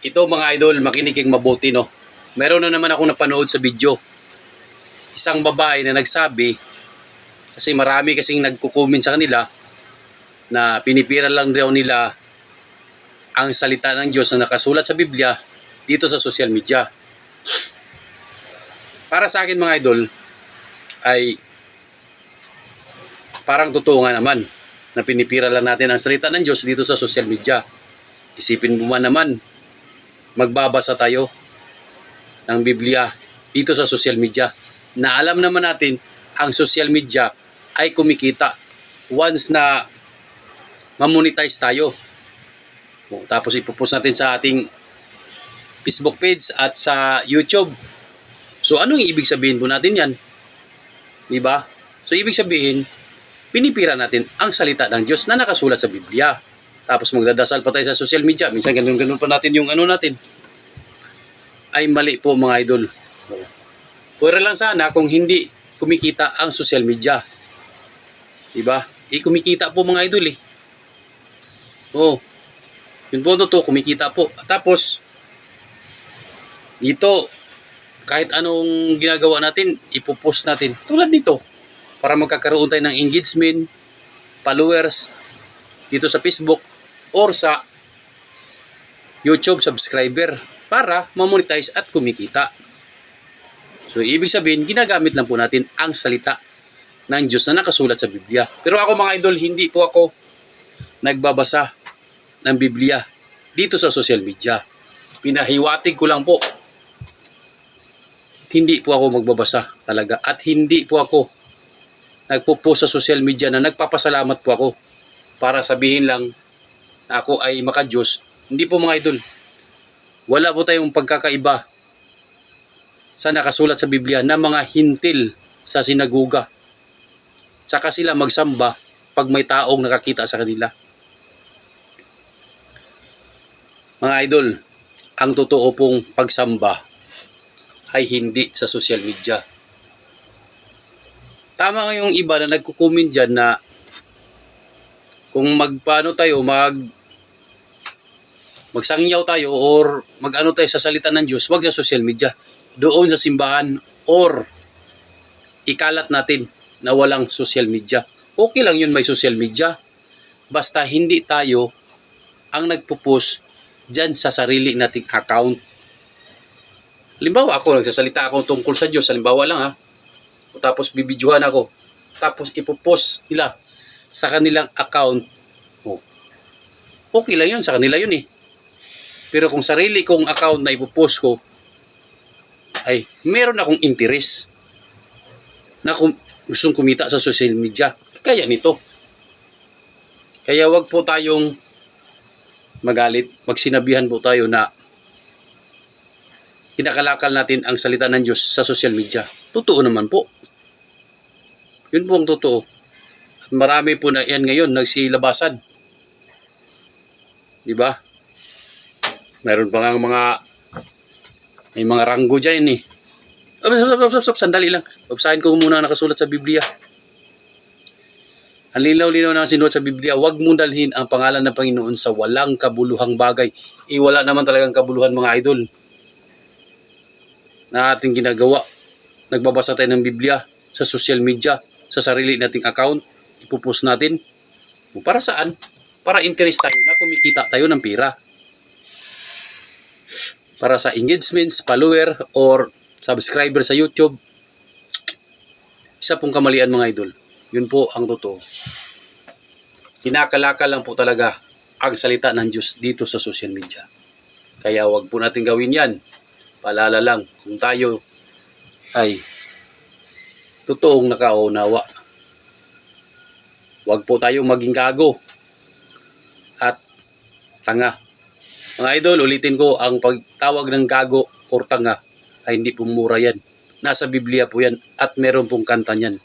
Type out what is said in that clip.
Ito mga idol, makinig mabuti no. Meron na naman ako napanood sa video. Isang babae na nagsabi, kasi marami kasing nagkukumin sa kanila, na pinipira lang daw nila ang salita ng Diyos na nakasulat sa Biblia dito sa social media. Para sa akin mga idol, ay parang totoo nga naman na pinipira lang natin ang salita ng Diyos dito sa social media. Isipin mo man naman, magbabasa tayo ng Biblia dito sa social media na alam naman natin ang social media ay kumikita once na mamonetize tayo. Tapos ipopost natin sa ating Facebook page at sa YouTube. So anong ibig sabihin po natin yan? Di ba? So ibig sabihin, pinipira natin ang salita ng Diyos na nakasulat sa Biblia. Tapos magdadasal pa tayo sa social media. Minsan ganun-ganun pa natin yung ano natin. Ay mali po mga idol. Pwera lang sana kung hindi kumikita ang social media. Diba? Eh, kumikita po mga idol eh. Oo. Yun po totoo, kumikita po. Tapos, dito, kahit anong ginagawa natin, ipopost natin. Tulad nito, para magkakaroon tayo ng engagement, followers, dito sa Facebook, or sa YouTube subscriber para mamonetize at kumikita. So, ibig sabihin, ginagamit lang po natin ang salita ng Diyos na nakasulat sa Biblia. Pero ako mga idol, hindi po ako nagbabasa ng Biblia dito sa social media. Pinahiwatig ko lang po. Hindi po ako magbabasa talaga. At hindi po ako nagpo-post sa social media na nagpapasalamat po ako para sabihin lang ako ay makadiyos. Hindi po mga idol. Wala po tayong pagkakaiba sa nakasulat sa Biblia na mga hintil sa sinaguga. Saka sila magsamba pag may taong nakakita sa kanila. Mga idol, ang totoo pong pagsamba ay hindi sa social media. Tama nga yung iba na nagkukumin dyan na kung magpaano tayo, mag magsangyaw tayo or magano tayo sa salita ng Diyos, wag na social media. Doon sa simbahan or ikalat natin na walang social media. Okay lang yun may social media. Basta hindi tayo ang nagpo-post dyan sa sarili nating account. Halimbawa ako, nagsasalita ako tungkol sa Diyos. Halimbawa lang ha. Tapos bibidyohan ako. Tapos ipopost nila sa kanilang account. Oh. Okay lang yun. Sa kanila yun eh. Pero kung sarili kong account na ipopost ko, ay meron akong interest na kung gustong kumita sa social media. Kaya nito. Kaya wag po tayong magalit. Magsinabihan po tayo na kinakalakal natin ang salita ng Diyos sa social media. Totoo naman po. Yun po ang totoo. At marami po na yan ngayon nagsilabasan. Di ba? Meron pa nga mga may mga ranggo dyan eh. Stop, stop, stop, stop, sandali lang. Babasahin ko muna nakasulat sa Biblia. Ang linaw-linaw na sinulat sa Biblia, huwag mo dalhin ang pangalan ng Panginoon sa walang kabuluhang bagay. Eh, wala naman talagang kabuluhan mga idol na ating ginagawa. Nagbabasa tayo ng Biblia sa social media, sa sarili nating account, ipupost natin. Para saan? Para interest tayo na kumikita tayo ng pira. Para sa engagements, follower, or subscriber sa YouTube. Isa pong kamalian mga idol. Yun po ang totoo. Kinakalakal lang po talaga ang salita ng Diyos dito sa social media. Kaya wag po natin gawin yan. Paalala lang, kung tayo ay totoong nakaunawa. Wag po tayong maging gago at tanga. Mga idol, ulitin ko, ang pagtawag ng gago or tanga ay hindi po mura yan. Nasa Biblia po yan at meron pong kanta niyan.